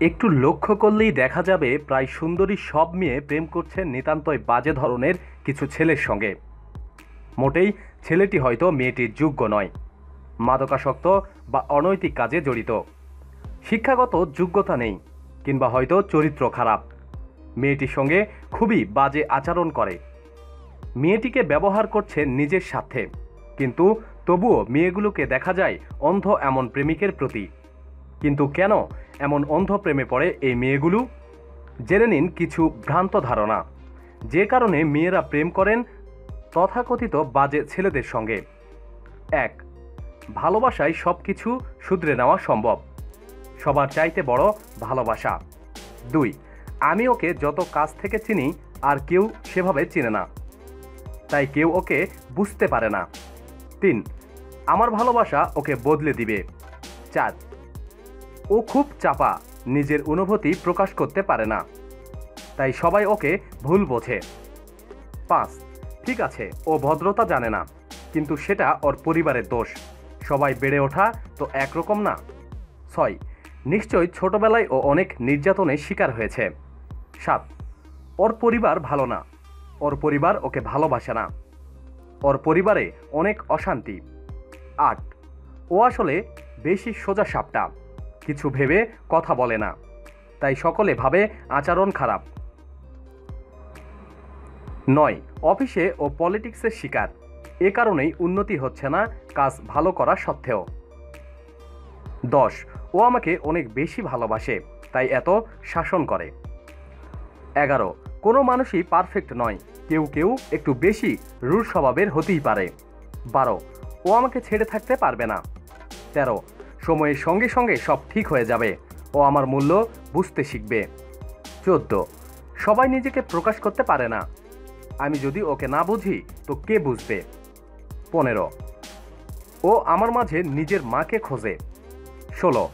একটু লক্ষ্য করলেই দেখা যাবে প্রায় সুন্দরী সব মেয়ে প্রেম করছে নিতান্তই বাজে ধরনের কিছু ছেলের সঙ্গে। মোটেই ছেলেটি হয়তো মেয়েটির যোগ্য নয়। মাদকাসক্ত বা অনৈতিক কাজে জড়িত। শিক্ষাগত যোগ্যতা নেই, কিংবা হয়তো চরিত্র খারাপ। মেয়েটির সঙ্গে খুবই বাজে আচরণ করে। মেয়েটিকে ব্যবহার করছে নিজের স্বার্থে, কিন্তু তবুও মেয়েগুলোকে দেখা যায় অন্ধ এমন প্রেমিকের প্রতি। কিন্তু কেন এমন অন্ধ প্রেমে পড়ে এই মেয়েগুলো? জেনে নিন কিছু ভ্রান্ত ধারণা। যে কারণে মেয়েরা প্রেম করেন তথাকথিত বাজে ছেলেদের সঙ্গে। এক, ভালোবাসায় সব কিছু শুধরে নেওয়া সম্ভব। সবার চাইতে বড় ভালোবাসা। দুই, আমি ওকে যত কাছ থেকে চিনি আর কেউ সেভাবে চিনে না। তাই কেউ ওকে বুঝতে পারে না। তিন, আমার ভালোবাসা ওকে বদলে দিবে। চার ও খুব চাপা, নিজের অনুভূতি প্রকাশ করতে পারে না। তাই সবাই ওকে ভুল বোঝে। পাঁচ, ঠিক আছে, ও ভদ্রতা জানে না, কিন্তু সেটা ওর পরিবারের দোষ। সবাই বেড়ে ওঠা তো একরকম না। ছয়, নিশ্চয়ই ছোটবেলায় ও অনেক নির্যাতনের শিকার হয়েছে। সাত, ওর পরিবার ভালো না। ওর পরিবার ওকে ভালোবাসে না। ওর পরিবারে অনেক অশান্তি। আট, ও আসলে বেশি সোজা সাপটা কিছু ভেবে কথা বলে না। তাই সকলে ভাবে আচরণ খারাপ। নয়, অফিসে ও পলিটিক্সের শিকার। এ কারণেই উন্নতি হচ্ছে না, কাজ ভালো করা সত্ত্বেও। দশ, ও আমাকে অনেক বেশি ভালোবাসে, তাই এত শাসন করে। এগারো, কোনো মানুষই পারফেক্ট নয়, কেউ কেউ একটু বেশি রুট স্বভাবের হতেই পারে। বারো, ও আমাকে ছেড়ে থাকতে পারবে না। তেরো সময়ের সঙ্গে সঙ্গে সব ঠিক হয়ে যাবে ও আমার মূল্য বুঝতে শিখবে। চোদ্দ। সবাই নিজেকে প্রকাশ করতে পারে না। আমি যদি ওকে না বুঝি, তো কে বুঝবে? পনেরো। ও আমার মাঝে নিজের মাকে খোঁজে। ষোলো।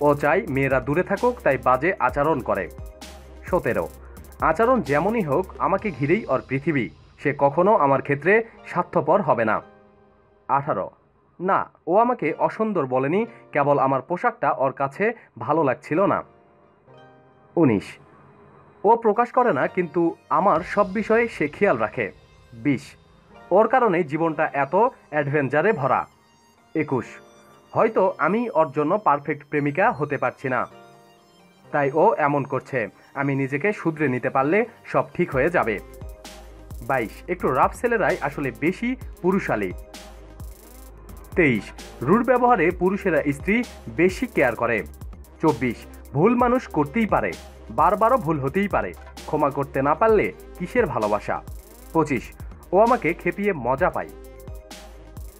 ও চাই মেয়েরা দূরে থাকুক, তাই বাজে আচরণ করে। সতেরো। আচরণ যেমনই হোক, আমাকে ঘিরেই ওর পৃথিবী। সে কখনো আমার ক্ষেত্রে স্বার্থপর হবে না। আঠারো। না, ও আমাকে অসুন্দর বলেনি, কেবল আমার পোশাকটা ওর কাছে ভালো লাগছিল না। উনিশ, ও প্রকাশ করে না, কিন্তু আমার সব বিষয়ে সে খেয়াল রাখে। বিশ, ওর কারণে জীবনটা এত অ্যাডভেঞ্চারে ভরা। একুশ, হয়তো আমি ওর জন্য পারফেক্ট প্রেমিকা হতে পারছি না। তাই ও এমন করছে, আমি নিজেকে শুধরে নিতে পারলে সব ঠিক হয়ে যাবে। বাইশ, একটু রাফ ছেলেরাই আসলে বেশি পুরুষালী। তেইশ। রুট ব্যবহারে পুরুষেরা স্ত্রী বেশি কেয়ার করে। চব্বিশ, ভুল মানুষ করতেই পারে। বারবারও ভুল হতেই পারে। ক্ষমা করতে না পারলে কিসের ভালোবাসা? পঁচিশ, ও আমাকে খেপিয়ে মজা পায়।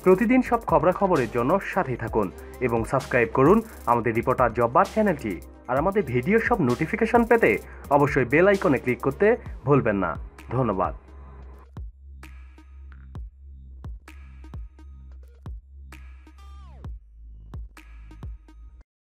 প্রতিদিন সব খবরাখবরের জন্য সাথে থাকুন এবং সাবস্ক্রাইব করুন আমাদের রিপোর্টার জব্বার চ্যানেলটি। আর আমাদের ভিডিও সব নোটিফিকেশন পেতে অবশ্যই বেল আইকনে ক্লিক করতে ভুলবেন না। ধন্যবাদ।